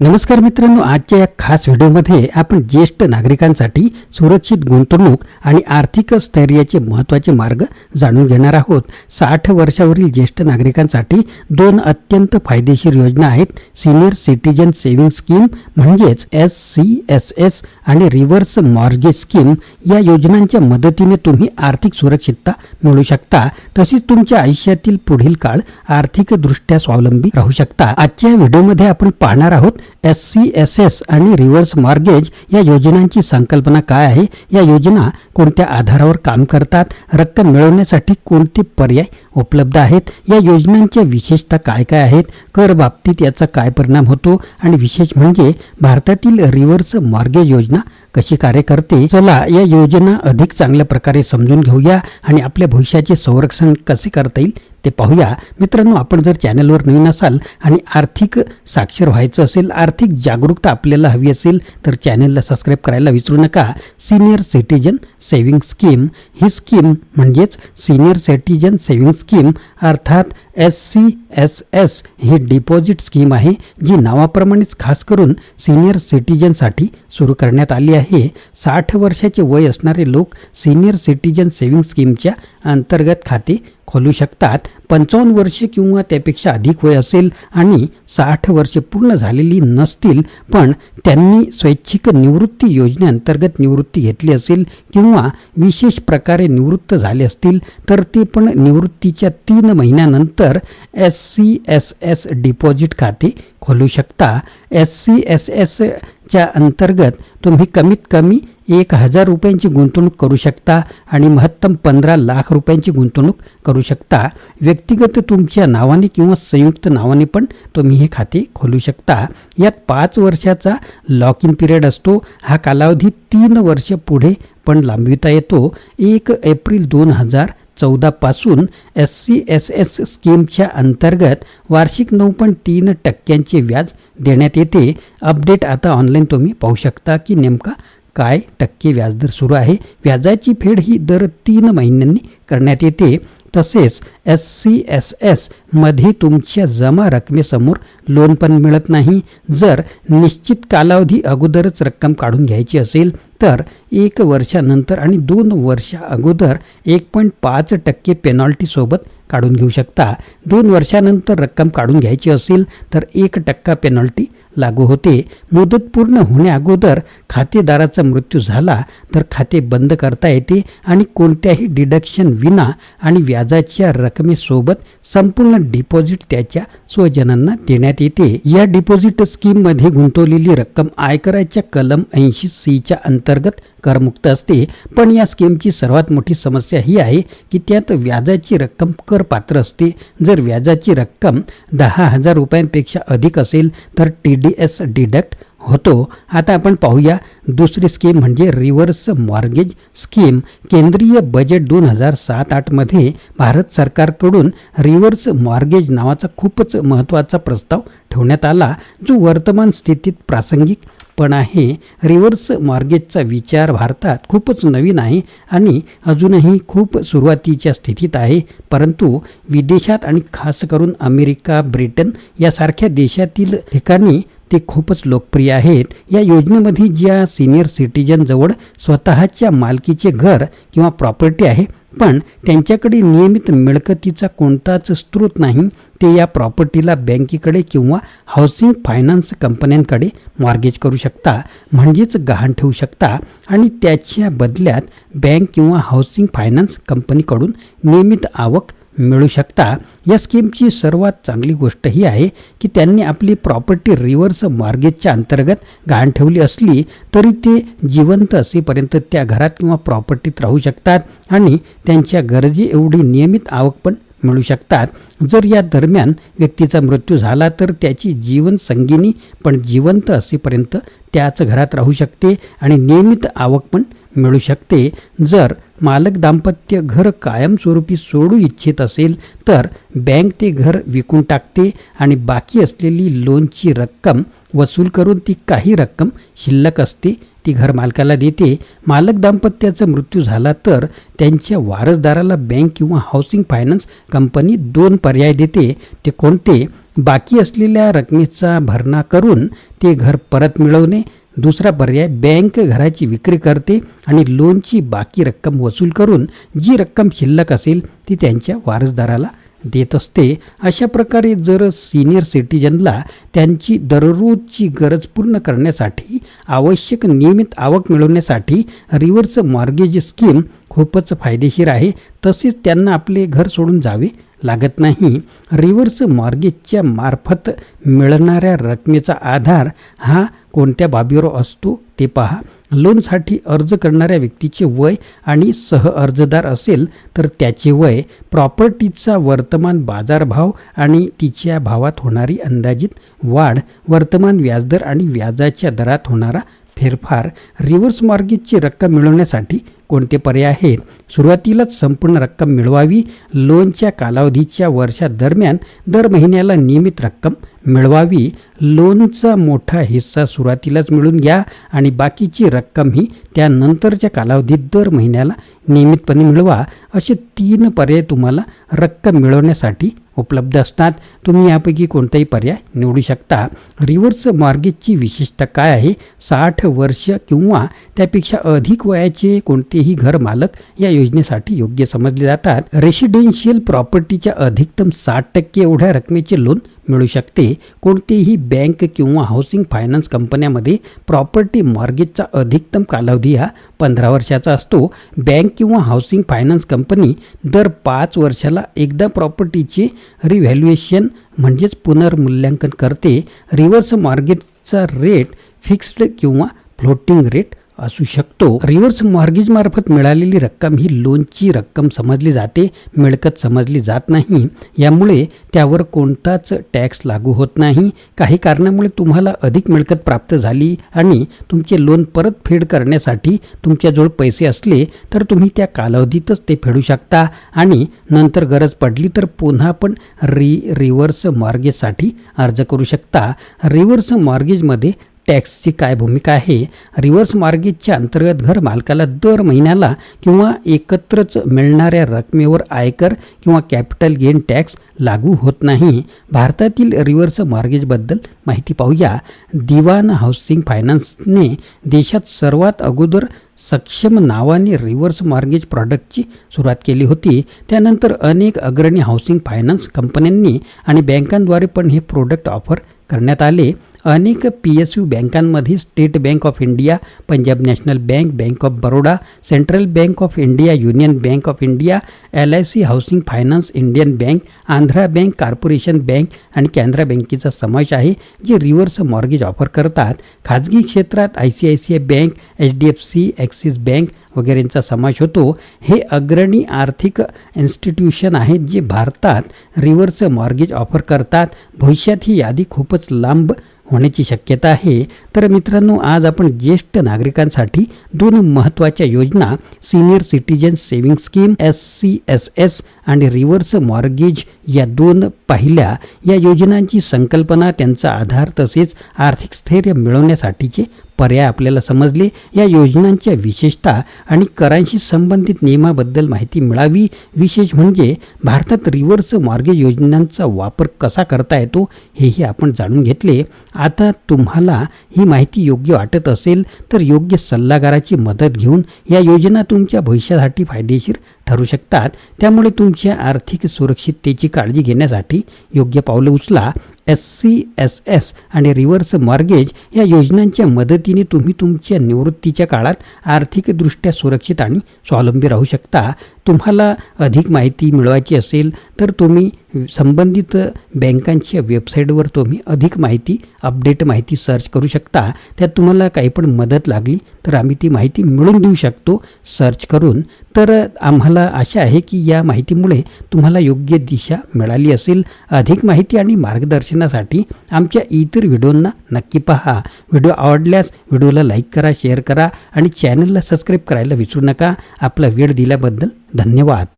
नमस्कार मित्रांनो आजच्या या खास व्हिडिओमध्ये आपण ज्येष्ठ नागरिकांसाठी सुरक्षित गुंतवणूक आणि आर्थिक स्थैर्याचे महत्त्वाचे मार्ग जाणून घेणार आहोत. साठ वर्षावरील ज्येष्ठ नागरिकांसाठी दोन अत्यंत फायदेशीर योजना आहेत. सिनियर सिटीजन सेव्हिंग स्कीम म्हणजेच एस सी एस एस आणि रिव्हर्स मॉर्गेज स्कीम या योजनांच्या मदतीने तुम्ही आर्थिक सुरक्षितता मिळू शकता. तसेच तुमच्या आयुष्यातील पुढील काळ आर्थिकदृष्ट्या स्वावलंबी राहू शकता. आजच्या या व्हिडिओमध्ये आपण पाहणार आहोत एस सी एस एस आणि रिव्हर्स मॉर्गेज या योजनांची संकल्पना काय आहे? या योजना कोणत्या आधारावर काम करतात? रक्कम मिळवण्यासाठी कोणते पर्याय उपलब्ध आहेत? या योजनांच्या विशेषता काय काय आहेत? कर बाबतीत याचा काय परिणाम होतो? आणि विशेष म्हणजे भारतातील रिव्हर्स मॉर्गेज योजना कशी कार्य करते? चला या योजना अधिक चांगल्या प्रकारे समजून घेऊया आणि आपल्या भविष्याचे संरक्षण कसे करता येईल ते पाहूया. मित्रांनो आपण जर चॅनलवर नवीन असाल आणि आर्थिक साक्षर व्हायचं असेल आर्थिक जागरूकता आपल्याला हवी असेल तर चॅनलला सबस्क्राईब करायला विसरू नका. सिनियर सिटीजन सेव्हिंग स्कीम ही स्कीम म्हणजेच सिनियर सिटीजन सेव्हिंग स्कीम अर्थात एस सी एस एस ही डिपॉझिट स्कीम आहे जी नावाप्रमाणेच खास करून सिनियर सिटीजनसाठी सुरू करण्यात आली आहे. साठ वर्षाचे वय असणारे लोक सिनियर सिटीजन सेव्हिंग स्कीमच्या अंतर्गत खाते खोलू शकतात. पंचावन्न वर्ष किंवा त्यापेक्षा अधिक वय असेल आणि साठ वर्ष पूर्ण झालेली नसतील पण त्यांनी स्वैच्छिक निवृत्ती योजनेअंतर्गत निवृत्ती घेतली असेल किंवा विशेष प्रकारे निवृत्त झाले असतील तर ते पण निवृत्तीच्या तीन महिन्यानंतर S C S S deposit खाते खोलू शकता. एस सी एस एसच्या अंतर्गत तुम्ही कमीत कमी एक हजार रुपयांची गुंतवणूक करू शकता आणि महत्तम पंधरा लाख रुपयांची गुंतवणूक करू शकता. व्यक्तिगत तुमच्या नावाने किंवा संयुक्त नावाने पण तुम्ही हे खाते खोलू शकता. यात पाच वर्षाचा लॉक इन पिरियड असतो. हा कालावधी तीन वर्ष पुढे पण लांबविता येतो. एक एप्रिल दोन हजार चौदापासून एस सी एस एस स्कीमच्या अंतर्गत वार्षिक नऊ पॉईंट तीन टक्क्यांचे व्याज देण्यात येते. अपडेट आता ऑनलाईन तुम्ही पाहू शकता की नेमका काय टक्के व्याजदर सुरू आहे? व्याजाची फेड ही दर तीन महिन्यांनी करण्यात येते. तसेच एस सी एस एसमध्ये तुमच्या जमा रकमेसमोर लोन पण मिळत नाही. जर निश्चित कालावधी अगोदरच रक्कम काढून घ्यायची असेल तर एक वर्षानंतर आणि दोन वर्षा अगोदर एक पॉईंट पाच टक्के पेनॉल्टीसोबत काढून घेऊ शकता. दोन वर्षानंतर रक्कम काढून घ्यायची असेल तर एक टक्का पेनॉल्टी लागू होते. मुदत पूर्ण होण्याअगोदर खातेदाराचा मृत्यू झाला तर खाते बंद करता येते आणि कोणत्याही डिडक्शन विना आणि व्याजाच्या रकमेसोबत संपूर्ण डिपॉझिट त्याच्या स्वजनांना देण्यात येते. या डिपॉझिट स्कीममध्ये गुंतवलेली रक्कम आयकराच्या कलम ऐंशी सीच्या अंतर्गत करमुक्त असते. पण या स्कीमची सर्वात मोठी समस्या ही आहे की त्यात व्याजाची रक्कम करपात्र असते. जर व्याजाची रक्कम दहा हजार रुपयांपेक्षा अधिक असेल तर टी डी एस डिडक्ट होतो. आता आपण पाहूया दुसरी स्कीम म्हणजे रिव्हर्स मॉर्गेज स्कीम केंद्रीय बजेट दोन हजार सात आठमध्ये भारत सरकारकडून रिव्हर्स मॉर्गेज नावाचा खूपच महत्त्वाचा प्रस्ताव ठेवण्यात आला जो वर्तमान स्थितीत प्रासंगिक पण आहे. रिव्हर्स मॉर्गेजचा विचार भारतात खूपच नवीन आहे आणि अजूनही खूप सुरुवातीच्या स्थितीत आहे. परंतु विदेशात आणि खास करून अमेरिका ब्रिटन यासारख्या देशातील ठिकाणी ते खूपच लोकप्रिय आहेत. या योजनेमध्ये ज्या सिनियर सिटीजनजवळ स्वतःच्या मालकीचे घर किंवा प्रॉपर्टी आहे पण त्यांच्याकडे नियमित मिळकतीचा कोणताच स्रोत नाही ते या प्रॉपर्टीला बँकेकडे किंवा हाऊसिंग फायनान्स कंपन्यांकडे मॉर्गेज करू शकता म्हणजेच गहाण ठेवू शकता आणि त्याच्या बदल्यात बँक किंवा हाऊसिंग फायनान्स कंपनीकडून नियमित आवक मिळू शकता. या स्कीमची सर्वात चांगली गोष्ट ही आहे की त्यांनी आपली प्रॉपर्टी रिव्हर्स मॉर्गेजच्या अंतर्गत गहाण ठेवली असली तरी ते जिवंत असेपर्यंत त्या घरात किंवा प्रॉपर्टीत राहू शकतात आणि त्यांच्या गरजे एवढी नियमित आवक पण मिळू शकतात. जर या दरम्यान व्यक्तीचा मृत्यू झाला तर त्याची जीवन संगिनी पण जिवंत असेपर्यंत त्याच घरात राहू शकते आणि नियमित आवक पण मिळू शकते. जर मालक दाम्पत्य घर कायमस्वरूपी सोडू इच्छित असेल तर बँक ते घर विकून टाकते आणि बाकी असलेली लोनची रक्कम वसूल करून ती काही रक्कम शिल्लक असते ती घर मालकाला देते. मालक दाम्पत्याचा मृत्यू झाला तर त्यांच्या वारसदाराला बँक किंवा हाऊसिंग फायनान्स कंपनी दोन पर्याय देते. ते कोणते? बाकी असलेल्या रकमेचा भरणा करून ते घर परत मिळवणे. दुसरा पर्याय बँक घराची विक्री करते आणि लोनची बाकी रक्कम वसूल करून जी रक्कम शिल्लक असेल ती त्यांच्या वारसदाराला देत असते. अशा प्रकारे जर सिनियर सिटीजनला त्यांची दररोजची गरज पूर्ण करण्यासाठी आवश्यक नियमित आवक मिळवण्यासाठी रिव्हर्स मॉर्गेज स्कीम खूपच फायदेशीर आहे. तसेच त्यांना आपले घर सोडून जावे लागत नाही. रिव्हर्स मॉर्गेजच्या मार्फत मिळणाऱ्या रकमेचा आधार हा कोणत्या बाबीवर असतो ते पहा. लोनसाठी अर्ज करणाऱ्या व्यक्तीचे वय आणि सह अर्जदार असेल तर त्याचे वय प्रॉपर्टीचा वर्तमान बाजारभाव आणि तिच्या भावात होणारी अंदाजित वाढ वर्तमान व्याजदर आणि व्याजाच्या दरात होणारा फेरफार रिव्हर्स मॉर्गेजची रक्कम मिळवण्यासाठी कोणते पर्याय आहेत? सुरुवातीलाच संपूर्ण रक्कम मिळवावी. लोनच्या कालावधीच्या वर्षादरम्यान दर महिन्याला नियमित रक्कम मिळवावी. लोनचा मोठा हिस्सा सुरुवातीलाच मिळून घ्या आणि बाकीची रक्कम ही त्यानंतरच्या कालावधीत दर महिन्याला नियमितपणे मिळवा. असे तीन पर्याय तुम्हाला रक्कम मिळवण्यासाठी उपलब्ध असतात. तुम्ही यापैकी कोणताही पर्याय निवडू शकता. रिव्हर्स मॉर्गेजची विशेषता काय आहे? साठ वर्ष किंवा त्यापेक्षा अधिक वयाचे कोणतेही घर मालक या योजनेसाठी योग्य समजले जातात. रेसिडेन्शियल प्रॉपर्टीच्या अधिकतम साठ टक्के एवढ्या रकमेचे लोन मिळू शकते. कोणतीही बँक किंवा हाऊसिंग फायनान्स कंपन्यामध्ये प्रॉपर्टी मॉर्गेजचा अधिकतम कालावधी हा पंधरा वर्षाचा असतो. बँक किंवा हाऊसिंग फायनान्स कंपनी दर पाच वर्षाला एकदा प्रॉपर्टीचे रिव्हॅल्युएशन म्हणजेच पुनर्मूल्यांकन करते. रिव्हर्स मॉर्गेजचा रेट फिक्स्ड किंवा फ्लोटिंग रेट असू शकतो. रिव्हर्स मॉर्गेज मार्फत मिळालेली रक्कम ही लोनची रक्कम समजली जाते मिळकत समजली जात नाही. यामुळे त्यावर कोणताच टॅक्स लागू होत नाही. काही कारणामुळे तुम्हाला अधिक मिळकत प्राप्त झाली आणि तुमचे लोन परतफेड करण्यासाठी तुमच्याजवळ पैसे असले तर तुम्ही त्या कालावधीतच ते फेडू शकता आणि नंतर गरज पडली तर पुन्हा पण रि रिव्हर्स मॉर्गेजसाठी अर्ज करू शकता. रिव्हर्स मॉर्गेजमध्ये टॅक्सची काय भूमिका आहे? रिव्हर्स मॉर्गेजच्या अंतर्गत घर मालकाला दर महिन्याला किंवा एकत्रच मिळणाऱ्या रकमेवर आयकर किंवा कॅपिटल गेन टॅक्स लागू होत नाही. भारतातील रिव्हर्स मॉर्गेजबद्दल माहिती पाहूया. दिवान हाऊसिंग फायनान्सने देशात सर्वात अगोदर सक्षम नावाने रिव्हर्स मॉर्गेज प्रॉडक्टची सुरुवात केली होती. त्यानंतर अनेक अग्रणी हाऊसिंग फायनान्स कंपन्यांनी आणि बँकांद्वारे पण हे प्रोडक्ट ऑफर करण्यात आले. अनेक पी एस यू बँकांमध्ये State Bank of India Punjab National Bank Bank of Baroda Central Bank of India Union Bank of India L I C housing finance Indian Bank Andhra Bank Corporation Bank आणि कॅनरा बँकेचा समावेश आहे जे reverse mortgage offer करतात. खाजगी क्षेत्रात I C I C I Bank H D F C Axis Bank वगैरेंचा समावेश होतो. हे अग्रणी आर्थिक इन्स्टिट्यूशन आहेत जे भारतात रिव्हर्स मॉर्गेज ऑफर करतात. भविष्यात ही यादी खूपच लांब होण्याची शक्यता आहे. तर मित्रांनो आज आपण ज्येष्ठ नागरिकांसाठी दोन महत्त्वाच्या योजना senior citizen saving scheme S C S S आणि रिव्हर्स मॉर्गेज या दोन पहिल्या. या योजनांची संकल्पना त्यांचा आधार तसेच आर्थिक स्थैर्य मिळवण्यासाठीचे पर्याय आपल्याला समजले. या योजनांच्या विशेषता आणि करांशी संबंधित नियमाबद्दल माहिती मिळावी. विशेष म्हणजे भारतात रिव्हर्स मॉर्गेज योजनांचा वापर कसा करता येतो हेही आपण जाणून घेतले. आता तुम्हाला ही माहिती योग्य वाटत असेल तर योग्य सल्लागाराची मदत घेऊन या योजना तुमच्या भविष्यासाठी फायदेशीर ठरू शकतात. त्यामुळे तुमच्या आर्थिक सुरक्षिततेची काळजी घेण्यासाठी योग्य पावलं उचला. एस सी एस एस आणि रिव्हर्स मॉर्गेज या योजनांच्या मदतीने तुम्ही तुमच्या निवृत्तीच्या काळात आर्थिकदृष्ट्या सुरक्षित आणि स्वावलंबी राहू शकता. तुम्हाला अधिक माहिती मिळवायची असेल तर तुम्ही संबंधित बँकांच्या वेबसाईटवर तुम्ही अधिक माहिती अपडेट माहिती सर्च करू शकता. त्यात तुम्हाला काही पण मदत लागली तर आम्ही ती माहिती मिळवून देऊ शकतो सर्च करून. तर आम्हाला आशा आहे की या माहितीमुळे तुम्हाला योग्य दिशा मिळाली असेल. अधिक माहिती आणि मार्गदर्शनासाठी आमच्या इतर व्हिडिओंना नक्की पहा. व्हिडिओ आवडल्यास व्हिडिओला लाईक करा शेअर करा आणि चॅनलला सबस्क्राईब करायला विसरू नका. आपला वेळ दिल्याबद्दल धन्यवाद.